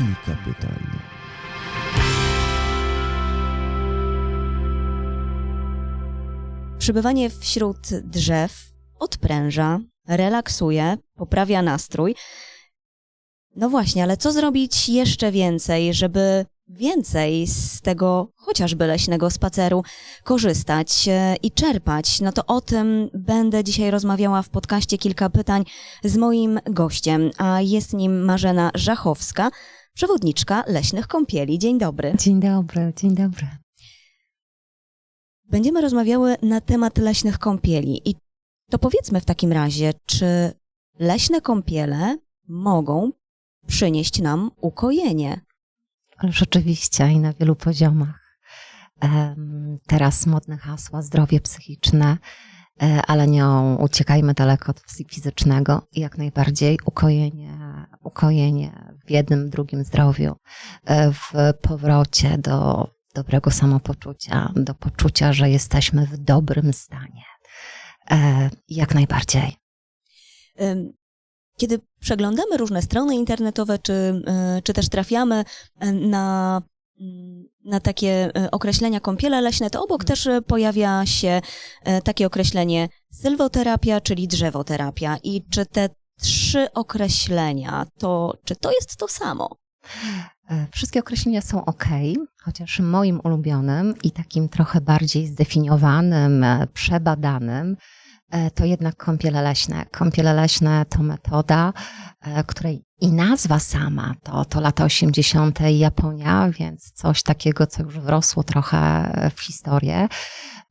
kilka pytań. Przybywanie wśród drzew odpręża, relaksuje, poprawia nastrój. No właśnie, ale co zrobić jeszcze więcej, żeby więcej z tego chociażby leśnego spaceru korzystać e, i czerpać? No to o tym będę dzisiaj rozmawiała w podcaście Kilka Pytań z moim gościem, a jest nim Marzena Żachowska, przewodniczka leśnych kąpieli. Dzień dobry. Dzień dobry, dzień dobry. Będziemy rozmawiały na temat leśnych kąpieli. I to powiedzmy w takim razie, czy leśne kąpiele mogą przynieść nam ukojenie? Ale rzeczywiście i na wielu poziomach. Teraz modne hasła zdrowie psychiczne, e, ale nie uciekajmy daleko od fizycznego i jak najbardziej ukojenie, ukojenie w jednym, drugim zdrowiu, e, w powrocie do dobrego samopoczucia, do poczucia, że jesteśmy w dobrym stanie. E, Jak najbardziej. Kiedy przeglądamy różne strony internetowe, czy, y, czy też trafiamy na, na takie określenia kąpiele leśne, to obok też pojawia się takie określenie sylwoterapia, czyli drzewoterapia. I czy te trzy określenia, to czy to jest to samo? E, Wszystkie określenia są ok, chociaż moim ulubionym i takim trochę bardziej zdefiniowanym, e, przebadanym e, to jednak kąpiele leśne. Kąpiele leśne to metoda, której i nazwa sama to, to lata 80. Japonia, więc coś takiego, co już wrosło trochę w historię.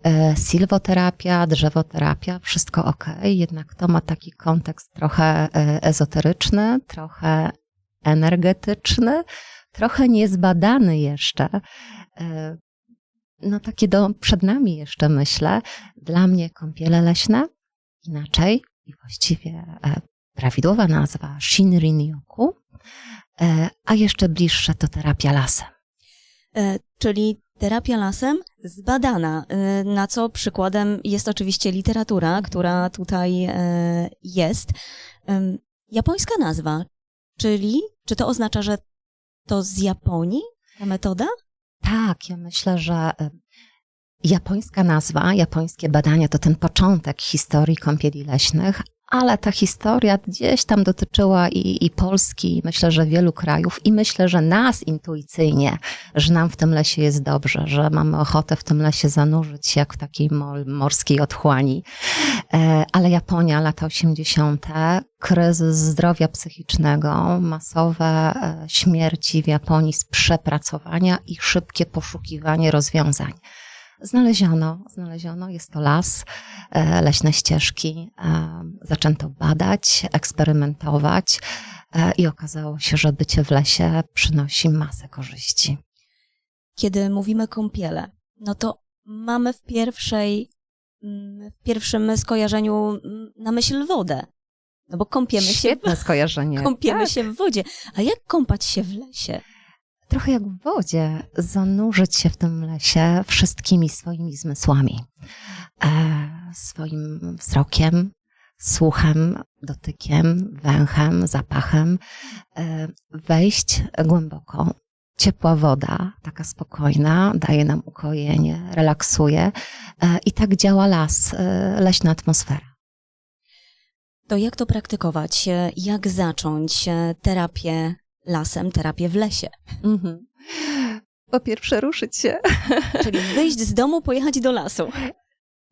E, Silwoterapia, drzewoterapia, wszystko ok, jednak to ma taki kontekst trochę e, ezoteryczny, trochę energetyczny, trochę niezbadany jeszcze. E, No takie do, przed nami jeszcze myślę. Dla mnie kąpiele leśne, inaczej i właściwie prawidłowa nazwa Shinrin-yoku, e, a jeszcze bliższe to terapia lasem. Czyli terapia lasem zbadana, e, na co przykładem jest oczywiście literatura, która tutaj e, jest. Japońska nazwa, czyli czy to oznacza, że to z Japonii ta metoda? Tak, ja myślę, że japońska nazwa, japońskie badania to ten początek historii kąpieli leśnych, ale ta historia gdzieś tam dotyczyła i, i Polski, i myślę, że wielu krajów, i myślę, że nas intuicyjnie, że nam w tym lesie jest dobrze, że mamy ochotę w tym lesie zanurzyć się jak w takiej morskiej otchłani. E, Ale Japonia, lata 80., kryzys zdrowia psychicznego, masowe e, śmierci w Japonii z przepracowania i szybkie poszukiwanie rozwiązań. Znaleziono, znaleziono, jest to las, e, leśne ścieżki. e, Zaczęto badać, eksperymentować e, i okazało się, że bycie w lesie przynosi masę korzyści. Kiedy mówimy kąpiele, no to mamy w pierwszej, mm, w pierwszym skojarzeniu mm, na myśl wodę. No bo kąpiemy się, Świetne skojarzenie. kąpiemy Tak. się w wodzie. A jak kąpać się w lesie? Trochę jak w wodzie, zanurzyć się w tym lesie wszystkimi swoimi zmysłami. E, swoim wzrokiem, słuchem, dotykiem, węchem, zapachem. E, wejść głęboko. Ciepła woda, taka spokojna, daje nam ukojenie, relaksuje. E, I tak działa las, leśna atmosfera. To jak to praktykować? Jak zacząć terapię lasem, terapię w lesie? Mhm. Po pierwsze, ruszyć się. Czyli wyjść z domu, pojechać do lasu.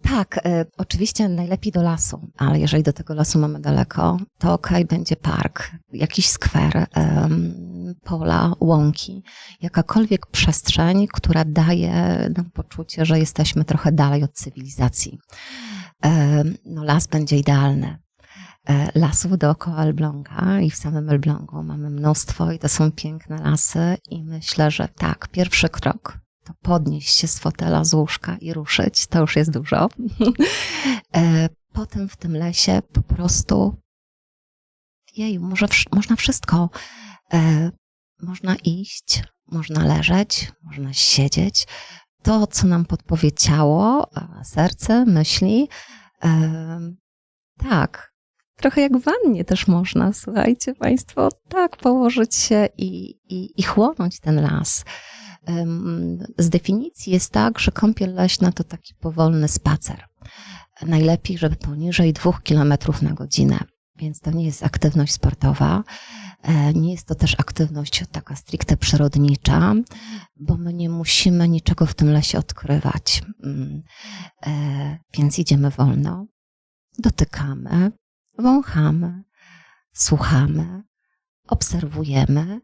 Tak, e, oczywiście najlepiej do lasu, ale jeżeli do tego lasu mamy daleko, to okej, będzie park, jakiś skwer, em, pola, łąki, jakakolwiek przestrzeń, która daje nam poczucie, że jesteśmy trochę dalej od cywilizacji. Em, no, las będzie idealny. E, Lasów dookoła Elbląga i w samym Elblągu mamy mnóstwo i to są piękne lasy i myślę, że tak, pierwszy krok to podnieść się z fotela, z łóżka i ruszyć, to już jest dużo. E, Potem w tym lesie po prostu, jeju, może, można wszystko. E, Można iść, można leżeć, można siedzieć. To, co nam podpowie ciało, e, serce, myśli. Tak, trochę jak w wannie też można, słuchajcie Państwo, tak położyć się i, i, i chłonąć ten las. Z definicji jest tak, że kąpiel leśna to taki powolny spacer. Najlepiej, żeby poniżej dwóch kilometrów na godzinę. Więc to nie jest aktywność sportowa, e, nie jest to też aktywność taka stricte przyrodnicza, bo my nie musimy niczego w tym lesie odkrywać. Mm. E, więc idziemy wolno, dotykamy, wąchamy, słuchamy, obserwujemy,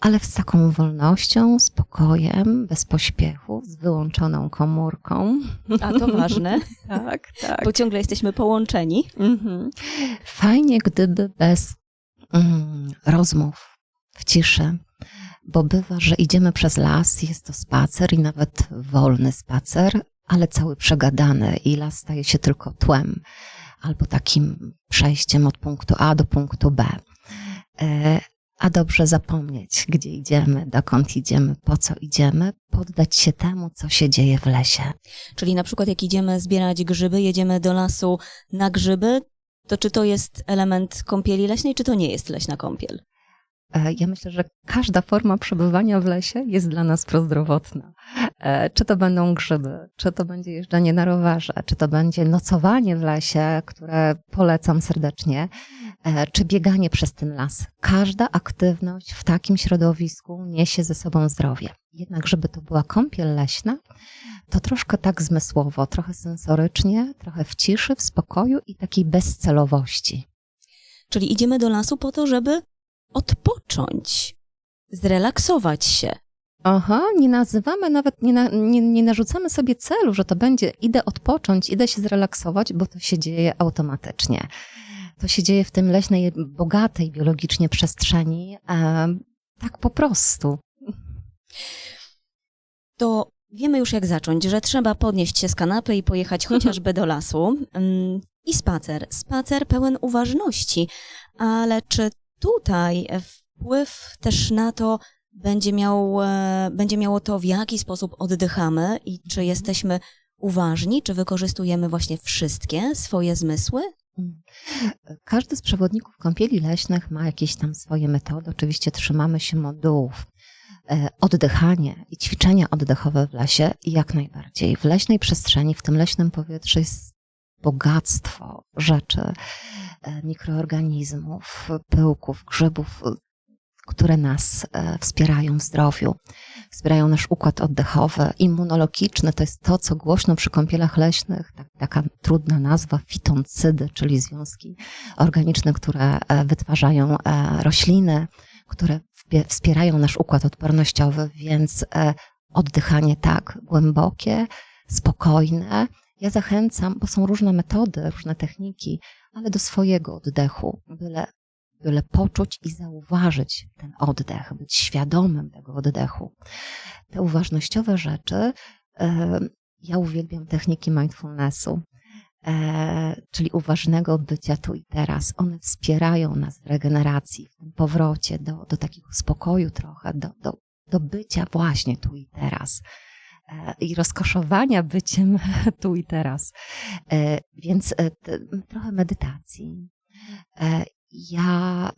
ale z taką wolnością, spokojem, bez pośpiechu, z wyłączoną komórką. A to ważne. tak, tak. Bo ciągle jesteśmy połączeni. Mhm. Fajnie, gdyby bez mm, rozmów, w ciszy, bo bywa, że idziemy przez las, jest to spacer i nawet wolny spacer, ale cały przegadany i las staje się tylko tłem albo takim przejściem od punktu A do punktu B. E, a dobrze zapomnieć, gdzie idziemy, dokąd idziemy, po co idziemy, poddać się temu, co się dzieje w lesie. Czyli na przykład jak idziemy zbierać grzyby, jedziemy do lasu na grzyby, to czy to jest element kąpieli leśnej, czy to nie jest leśna kąpiel? E, ja myślę, że każda forma przebywania w lesie jest dla nas prozdrowotna. E, czy to będą grzyby, czy to będzie jeżdżenie na rowerze, czy to będzie nocowanie w lesie, które polecam serdecznie, e, czy bieganie przez ten las. Każda aktywność w takim środowisku niesie ze sobą zdrowie. Jednak, żeby to była kąpiel leśna, to troszkę tak zmysłowo, trochę sensorycznie, trochę w ciszy, w spokoju i takiej bezcelowości. Czyli idziemy do lasu po to, żeby odpocząć, zrelaksować się. Aha, nie nazywamy nawet, nie, na, nie, nie narzucamy sobie celu, że to będzie idę odpocząć, idę się zrelaksować, bo to się dzieje automatycznie. To się dzieje w tym leśnej, bogatej biologicznie przestrzeni, e, tak po prostu. To wiemy już jak zacząć, że trzeba podnieść się z kanapy i pojechać chociażby do lasu. I spacer. Spacer pełen uważności. Ale czy tutaj wpływ też na to będzie, miał, e, będzie miało to, w jaki sposób oddychamy i czy jesteśmy uważni, czy wykorzystujemy właśnie wszystkie swoje zmysły? Mm. Każdy z przewodników kąpieli leśnych ma jakieś tam swoje metody. Oczywiście trzymamy się modułów. E, oddychanie i ćwiczenia oddechowe w lesie jak najbardziej. W leśnej przestrzeni, w tym leśnym powietrzu jest bogactwo rzeczy, e, mikroorganizmów, pyłków, grzybów, które nas e, wspierają w zdrowiu, wspierają nasz układ oddechowy, immunologiczny. To jest to, co głośno przy kąpielach leśnych, tak, taka trudna nazwa, fitoncydy, czyli związki organiczne, które e, wytwarzają rośliny, które wspierają nasz układ odpornościowy, więc oddychanie tak głębokie, spokojne, ja zachęcam, bo są różne metody, różne techniki, ale do swojego oddechu, byle, byle poczuć i zauważyć ten oddech, być świadomym tego oddechu. Te uważnościowe rzeczy, ja uwielbiam techniki mindfulnessu, e, czyli uważnego bycia tu i teraz. One wspierają nas w regeneracji, w tym powrocie do, do takiego spokoju trochę, do, do, do bycia właśnie tu i teraz i rozkoszowania byciem tu i teraz. E, więc e, trochę medytacji. E, ja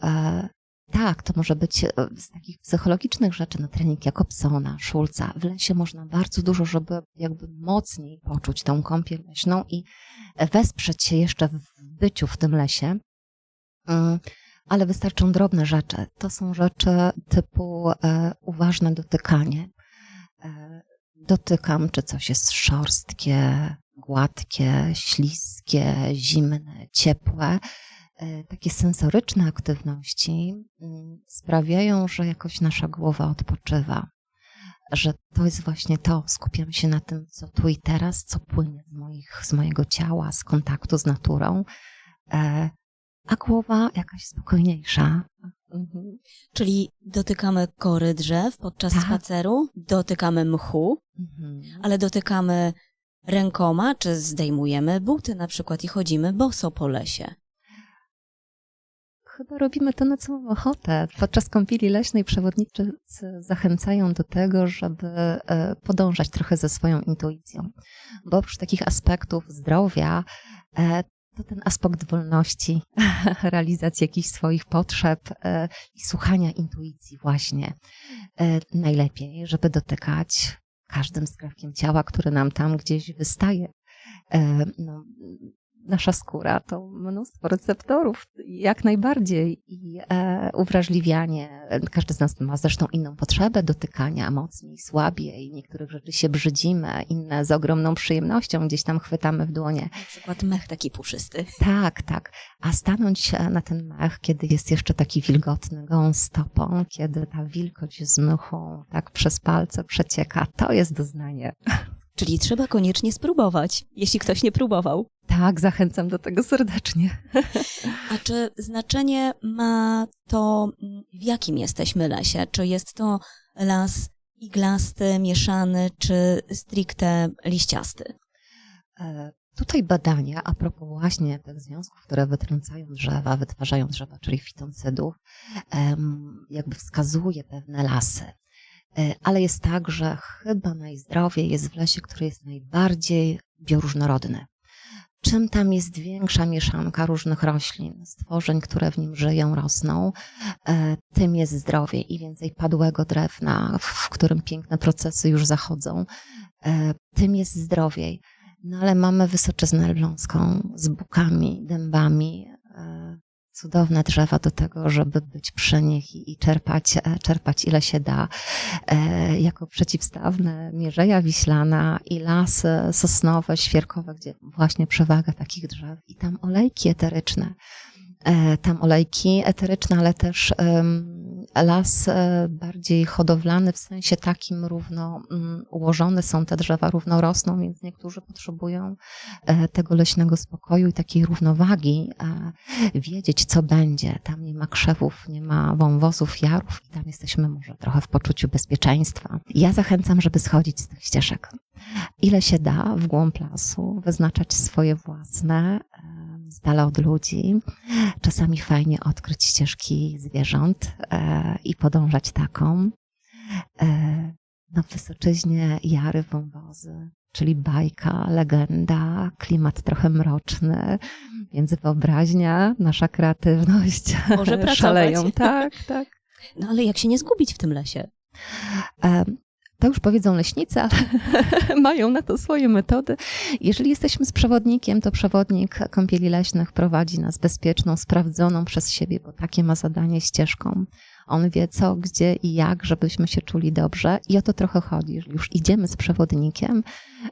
tak, to może być z takich psychologicznych rzeczy, no trening Jakobsona, Schulza. W lesie można bardzo dużo, żeby jakby mocniej poczuć tą kąpiel leśną i wesprzeć się jeszcze w byciu w tym lesie. Mm, ale wystarczą drobne rzeczy. To są rzeczy typu uważne dotykanie, dotykam, czy coś jest szorstkie, gładkie, śliskie, zimne, ciepłe. E, takie sensoryczne aktywności mm, sprawiają, że jakoś nasza głowa odpoczywa. Że to jest właśnie to, skupiam się na tym, co tu i teraz, co płynie z, moich, z mojego ciała, z kontaktu z naturą, e, a głowa jakaś spokojniejsza, Mhm. Czyli dotykamy kory drzew podczas tak. spaceru, dotykamy mchu, mhm. ale dotykamy rękoma, czy zdejmujemy buty na przykład i chodzimy boso po lesie. Chyba robimy to na całą ochotę. Podczas kąpieli leśnej przewodnicy zachęcają do tego, żeby e, podążać trochę ze swoją intuicją. Bo oprócz takich aspektów zdrowia, e, to ten aspekt wolności, realizacji jakichś swoich potrzeb e, i słuchania intuicji właśnie. E, najlepiej, żeby dotykać każdym skrawkiem ciała, który nam tam gdzieś wystaje. E, no, nasza skóra to mnóstwo receptorów, jak najbardziej i e, uwrażliwianie. Każdy z nas ma zresztą inną potrzebę dotykania mocniej, słabiej. Niektórych rzeczy się brzydzimy, inne z ogromną przyjemnością gdzieś tam chwytamy w dłonie. Na przykład mech taki puszysty. Tak, tak. A stanąć na ten mech, kiedy jest jeszcze taki wilgotny, gołą stopą, kiedy ta wilgoć z mychą tak przez palce przecieka, to jest doznanie. Czyli trzeba koniecznie spróbować, jeśli ktoś nie próbował. Tak, zachęcam do tego serdecznie. A czy znaczenie ma to, w jakim jesteśmy lesie? Czy jest to las iglasty, mieszany, czy stricte liściasty? E, tutaj badania a propos właśnie tych związków, które wytrącają drzewa, wytwarzają drzewa, czyli fitoncydów, jakby wskazuje pewne lasy. E, ale jest tak, że chyba najzdrowiej jest w lesie, który jest najbardziej bioróżnorodny. Czym tam jest większa mieszanka różnych roślin, stworzeń, które w nim żyją, rosną, e, tym jest zdrowiej i więcej padłego drewna, w którym piękne procesy już zachodzą, e, tym jest zdrowiej. No ale mamy wysoczyznę elbląską z bukami, dębami, cudowne drzewa do tego, żeby być przy nich i czerpać, e, czerpać ile się da. E, jako przeciwstawne Mierzeja Wiślana i lasy sosnowe, świerkowe, gdzie właśnie przewaga takich drzew i tam olejki eteryczne. E, tam olejki eteryczne, ale też las e, bardziej hodowlany w sensie takim równo mm, ułożone są te drzewa, równo rosną, więc niektórzy potrzebują e, tego leśnego spokoju i takiej równowagi, wiedzieć co będzie. Tam nie ma krzewów, nie ma wąwozów, jarów i tam jesteśmy może trochę w poczuciu bezpieczeństwa. Ja zachęcam, żeby schodzić z tych ścieżek. Ile się da w głąb lasu, wyznaczać swoje własne, z dala od ludzi. Czasami fajnie odkryć ścieżki zwierząt e, i podążać taką. E, w Wysoczyźnie jary wąwozy, czyli bajka, legenda, klimat trochę mroczny, więc wyobraźnia, nasza kreatywność Może szaleją. Tak, tak. No ale jak się nie zgubić w tym lesie? To już powiedzą leśnicy, ale mają na to swoje metody. Jeżeli jesteśmy z przewodnikiem, to przewodnik kąpieli leśnych prowadzi nas bezpieczną, sprawdzoną przez siebie, bo takie ma zadanie ścieżką on wie co, gdzie i jak, żebyśmy się czuli dobrze. I o to trochę chodzi. Jeżeli już idziemy z przewodnikiem,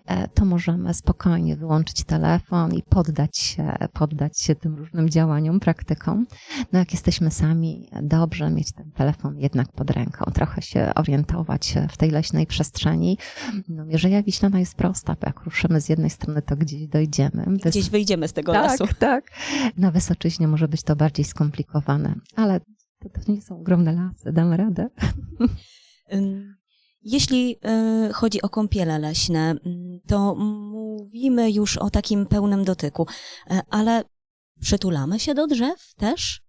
e, to możemy spokojnie wyłączyć telefon i poddać się, poddać się tym różnym działaniom, praktykom. No jak jesteśmy sami, dobrze mieć ten telefon jednak pod ręką, trochę się orientować w tej leśnej przestrzeni. No Mierzeja Wiślana jest prosta, bo jak ruszymy z jednej strony, to gdzieś dojdziemy. Gdzieś wyjdziemy z tego tak, lasu. Tak, tak. Na Wysoczyźnie może być to bardziej skomplikowane, ale to, to nie są ogromne lasy, damy radę. Jeśli y, chodzi o kąpiele leśne, to mówimy już o takim pełnym dotyku, e, ale przytulamy się do drzew też?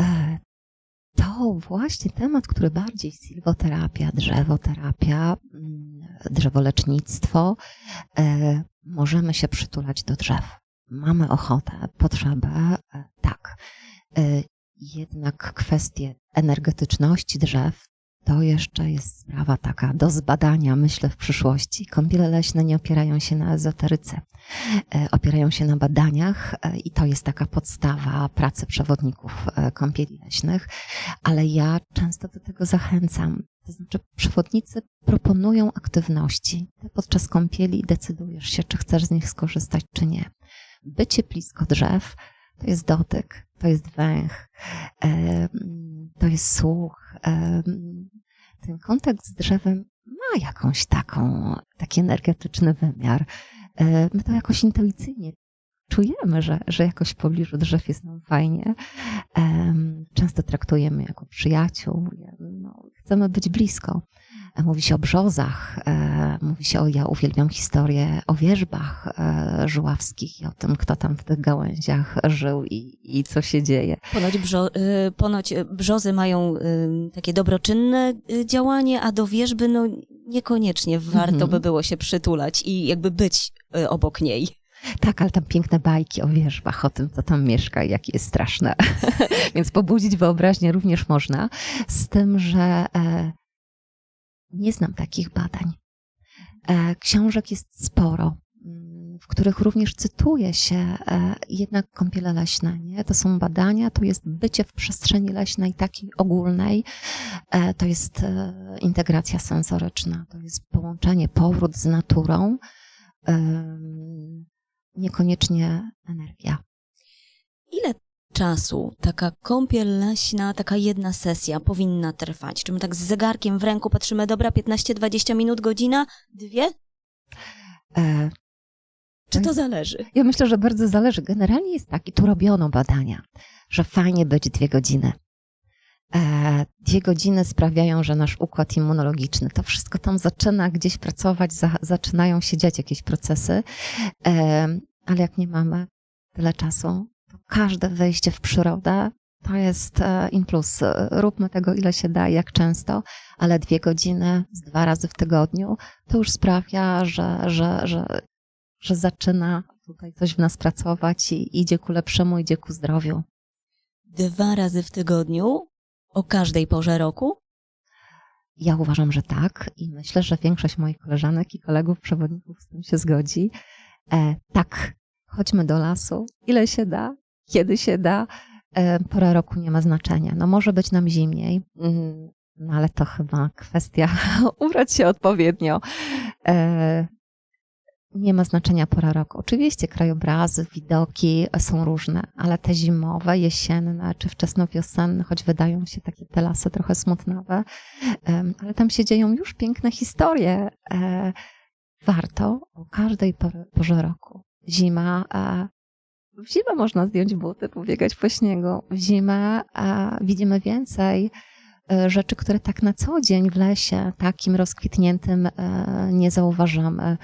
E, to właśnie temat, który bardziej silwoterapia, drzewoterapia, mm, drzewolecznictwo, e, możemy się przytulać do drzew. Mamy ochotę, potrzebę, tak. Jednak kwestie energetyczności drzew to jeszcze jest sprawa taka do zbadania, myślę, w przyszłości. Kąpiele leśne nie opierają się na ezoteryce, e, opierają się na badaniach e, i to jest taka podstawa pracy przewodników e, kąpieli leśnych, ale ja często do tego zachęcam. To znaczy, przewodnicy proponują aktywności. Podczas kąpieli decydujesz się, czy chcesz z nich skorzystać, czy nie. Bycie blisko drzew to jest dotyk, to jest węch, to jest słuch. Ten kontakt z drzewem ma jakąś taką, taki energetyczny wymiar. My to jakoś intuicyjnie czujemy, że, że jakoś w pobliżu drzew jest nam fajnie. Często traktujemy jako przyjaciół, no, chcemy być blisko. Mówi się o brzozach, e, mówi się o, ja uwielbiam historię o wierzbach e, żuławskich i o tym, kto tam w tych gałęziach żył i, i co się dzieje. Ponoć, brzo, y, ponoć brzozy mają takie dobroczynne działanie, a do wierzby no niekoniecznie warto mhm. by było się przytulać i jakby być obok niej. Tak, ale tam piękne bajki o wierzbach, o tym, co tam mieszka i jakie jest straszne. Więc pobudzić wyobraźnię również można, z tym, że e, nie znam takich badań. E, książek jest sporo, mm, w których również cytuje się e, jednak kąpiele leśne. Nie? To są badania, to jest bycie w przestrzeni leśnej takiej ogólnej, e, to jest integracja sensoryczna, to jest połączenie, powrót z naturą, niekoniecznie energia. Ile czasu taka kąpiel leśna, taka jedna sesja powinna trwać? Czy my tak z zegarkiem w ręku patrzymy, dobra, 15-20 minut, godzina, dwie? E, Czy to zależy? Ja myślę, że bardzo zależy. Generalnie jest tak, i tu robiono badania, że fajnie być dwie godziny. E, dwie godziny sprawiają, że nasz układ immunologiczny, to wszystko tam zaczyna gdzieś pracować, za, zaczynają się dziać jakieś procesy, e, ale jak nie mamy tyle czasu, każde wejście w przyrodę to jest e, in plus. Róbmy tego, ile się da, jak często, ale dwie godziny z dwa razy w tygodniu to już sprawia, że, że, że, że zaczyna tutaj coś w nas pracować i idzie ku lepszemu, idzie ku zdrowiu. Dwa razy w tygodniu? O każdej porze roku? Ja uważam, że tak i myślę, że większość moich koleżanek i kolegów, przewodników z tym się zgodzi. E, tak, chodźmy do lasu, ile się da, kiedy się da. E, pora roku nie ma znaczenia. No może być nam zimniej, mm, no ale to chyba kwestia ubrać się odpowiednio. E, nie ma znaczenia pora roku. Oczywiście krajobrazy, widoki są różne, ale te zimowe, jesienne czy wczesnowiosenne, choć wydają się takie te lasy trochę smutnawe, ale tam się dzieją już piękne historie. E, warto o każdej porze roku. Zima w zimę można zdjąć buty, pobiegać po śniegu. W zimę a widzimy więcej e, rzeczy, które tak na co dzień w lesie, takim rozkwitniętym, e, nie zauważamy.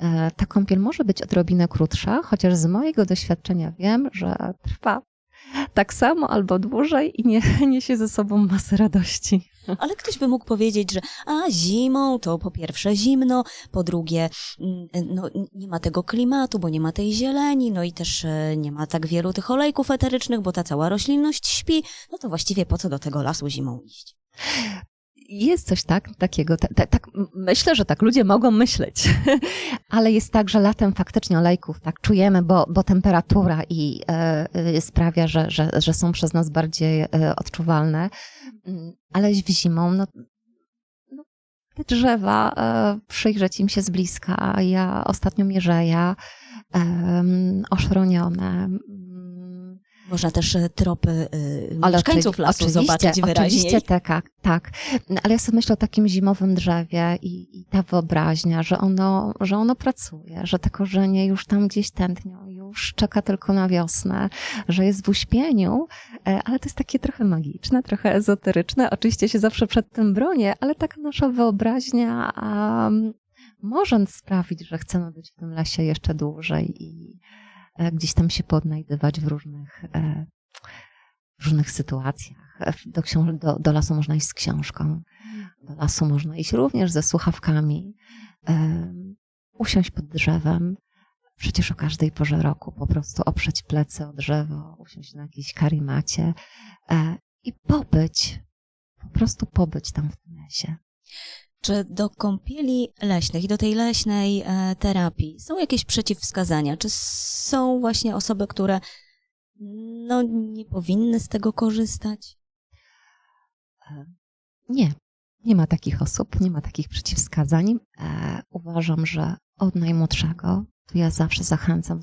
E, ta kąpiel może być odrobinę krótsza, chociaż z mojego doświadczenia wiem, że trwa tak samo albo dłużej i nie, niesie ze sobą masę radości. Ale ktoś by mógł powiedzieć, że a zimą to po pierwsze zimno, po drugie mm, no, nie ma tego klimatu, bo nie ma tej zieleni, no i też e, nie ma tak wielu tych olejków eterycznych, bo ta cała roślinność śpi, no to właściwie po co do tego lasu zimą iść? Jest coś tak, takiego, tak, tak, myślę, że tak ludzie mogą myśleć, ale jest tak, że latem faktycznie olejków tak czujemy, bo, bo temperatura i e, sprawia, że, że, że są przez nas bardziej e, odczuwalne, mm, ale w zimą, no, no te drzewa, e, przyjrzeć im się z bliska, ja ostatnio mierzeja, e, oszronione, można też e, tropy y, ale mieszkańców lasu zobaczyć wyraźniej. Oczywiście tak, tak. Ale ja sobie myślę o takim zimowym drzewie i, i, ta wyobraźnia, że ono, że ono pracuje, że te korzenie już tam gdzieś tętnią, już czeka tylko na wiosnę, że jest w uśpieniu, e, ale to jest takie trochę magiczne, trochę ezoteryczne. Oczywiście się zawsze przed tym bronię, ale taka nasza wyobraźnia um, może sprawić, że chcemy być w tym lesie jeszcze dłużej i E, gdzieś tam się podnajdywać w różnych, e, w różnych sytuacjach. E, do, do, do lasu można iść z książką, do lasu można iść również ze słuchawkami, usiąść pod drzewem, przecież o każdej porze roku po prostu oprzeć plecy o drzewo, usiąść na jakiejś karimacie i pobyć, po prostu pobyć tam w tym lesie. Czy do kąpieli leśnych i do tej leśnej e, terapii są jakieś przeciwwskazania? Czy są właśnie osoby, które no, nie powinny z tego korzystać? E, nie, nie ma takich osób, nie ma takich przeciwwskazań. E, uważam, że od najmłodszego, ja zawsze zachęcam,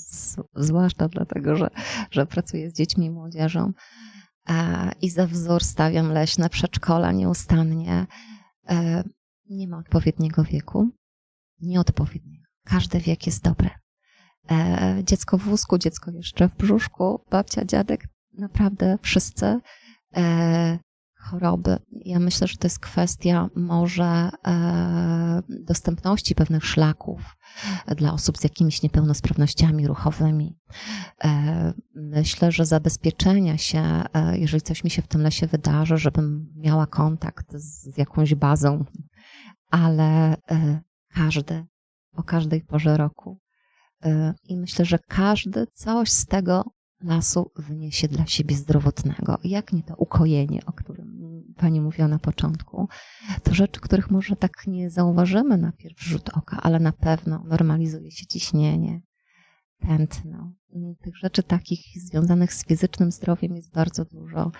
zwłaszcza dlatego, że, że pracuję z dziećmi i młodzieżą i za wzór stawiam leśne przedszkola nieustannie nie ma odpowiedniego wieku, nieodpowiedniego. Każdy wiek jest dobry. E, dziecko w wózku, dziecko jeszcze w brzuszku, babcia, dziadek, naprawdę wszyscy. E, choroby. Ja myślę, że to jest kwestia może e, dostępności pewnych szlaków dla osób z jakimiś niepełnosprawnościami ruchowymi. E, myślę, że zabezpieczenia się, e, jeżeli coś mi się w tym lesie wydarzy, żebym miała kontakt z jakąś bazą ale e, każdy o każdej porze roku Y, I myślę, że każdy coś z tego lasu wyniesie dla siebie zdrowotnego. Jak nie to ukojenie, o którym pani mówiła na początku, to rzeczy, których może tak nie zauważymy na pierwszy rzut oka, ale na pewno normalizuje się ciśnienie, tętno. Tych rzeczy takich związanych z fizycznym zdrowiem jest bardzo dużo,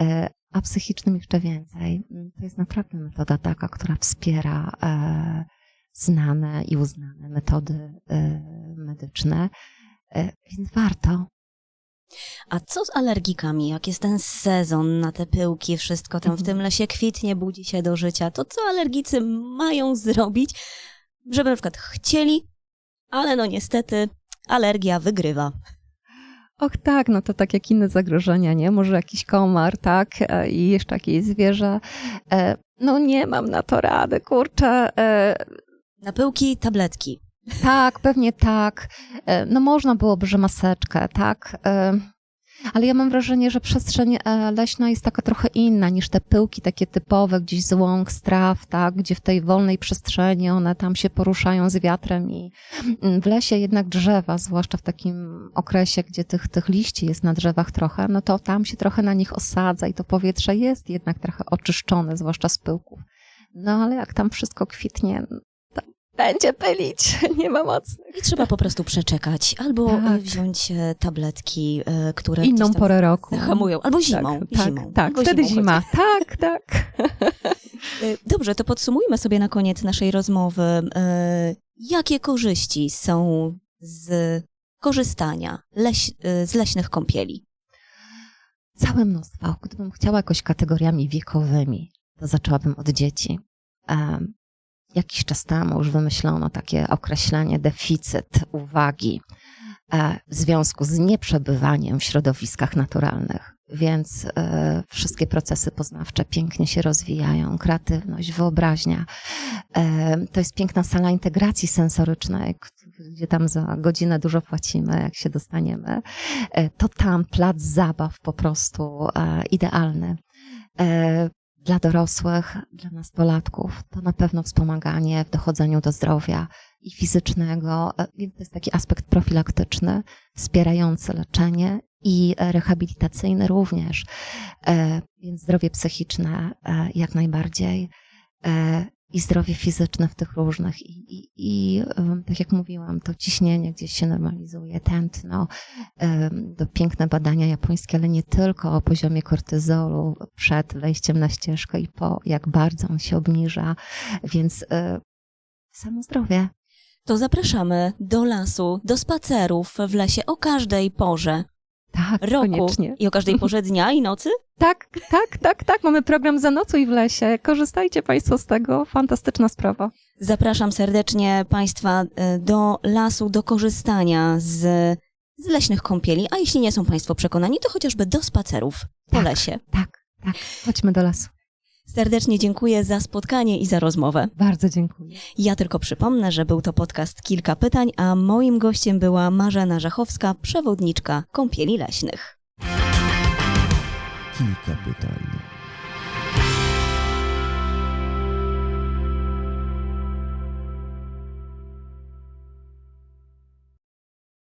e, a psychicznym jeszcze więcej. To jest naprawdę metoda taka, która wspiera e, znane i uznane metody e, medyczne, E, więc warto. A co z alergikami? Jak jest ten sezon na te pyłki, wszystko tam w Mhm. tym lesie kwitnie, budzi się do życia, to co alergicy mają zrobić, żeby na przykład chcieli, ale no niestety alergia wygrywa. Och tak, no to tak jak inne zagrożenia, nie? Może jakiś komar, tak? E, I jeszcze jakieś zwierzę. E, No nie mam na to rady, kurczę. E, Na pyłki tabletki. Tak, pewnie tak. No można byłoby, że maseczkę, tak. Ale ja mam wrażenie, że przestrzeń e, leśna jest taka trochę inna niż te pyłki takie typowe, gdzieś z łąk, z traw, tak, gdzie w tej wolnej przestrzeni one tam się poruszają z wiatrem i mm, w lesie jednak drzewa, zwłaszcza w takim okresie, gdzie tych, tych liści jest na drzewach trochę, no to tam się trochę na nich osadza i to powietrze jest jednak trochę oczyszczone, zwłaszcza z pyłków. No ale jak tam wszystko kwitnie, będzie pylić, nie ma mocnych. I trzeba po prostu przeczekać, albo Tak. wziąć e, tabletki, e, które Inną tam porę roku. hamują, albo zimą. Tak, zimą. tak, tak. albo wtedy zimą zima. Tak, tak. E, Dobrze, to podsumujmy sobie na koniec naszej rozmowy. Jakie korzyści są z korzystania leś, z leśnych kąpieli? Całe mnóstwo. Gdybym chciała jakoś kategoriami wiekowymi, to zaczęłabym od dzieci. Jakiś czas temu już wymyślono takie określenie deficyt uwagi e, w związku z nieprzebywaniem w środowiskach naturalnych. Więc e, wszystkie procesy poznawcze pięknie się rozwijają, kreatywność, wyobraźnia. E, to jest piękna sala integracji sensorycznej, gdzie tam za godzinę dużo płacimy, jak się dostaniemy. To tam plac zabaw po prostu idealny. Dla dorosłych, dla nastolatków to na pewno wspomaganie w dochodzeniu do zdrowia i fizycznego, e, więc to jest taki aspekt profilaktyczny, wspierający leczenie i e, rehabilitacyjny również. E, Więc zdrowie psychiczne jak najbardziej i zdrowie fizyczne w tych różnych. I, i, i tak jak mówiłam, to ciśnienie gdzieś się normalizuje, tętno, to piękne badania japońskie, ale nie tylko o poziomie kortyzolu przed wejściem na ścieżkę i po, jak bardzo on się obniża, więc e, samo zdrowie. To zapraszamy do lasu, do spacerów w lesie o każdej porze Tak, roku koniecznie. i o każdej porze dnia i nocy. Tak, tak, tak, tak. Mamy program Zanocuj w lesie. Korzystajcie Państwo z tego. Fantastyczna sprawa. Zapraszam serdecznie Państwa e, do lasu, do korzystania z, z leśnych kąpieli, a jeśli nie są Państwo przekonani, to chociażby do spacerów po Tak. lesie. Tak, tak. Chodźmy do lasu. Serdecznie dziękuję za spotkanie i za rozmowę. Bardzo dziękuję. Ja tylko przypomnę, że był to podcast Kilka Pytań, a moim gościem była Marzena Żachowska, przewodniczka kąpieli leśnych. Kilka pytań.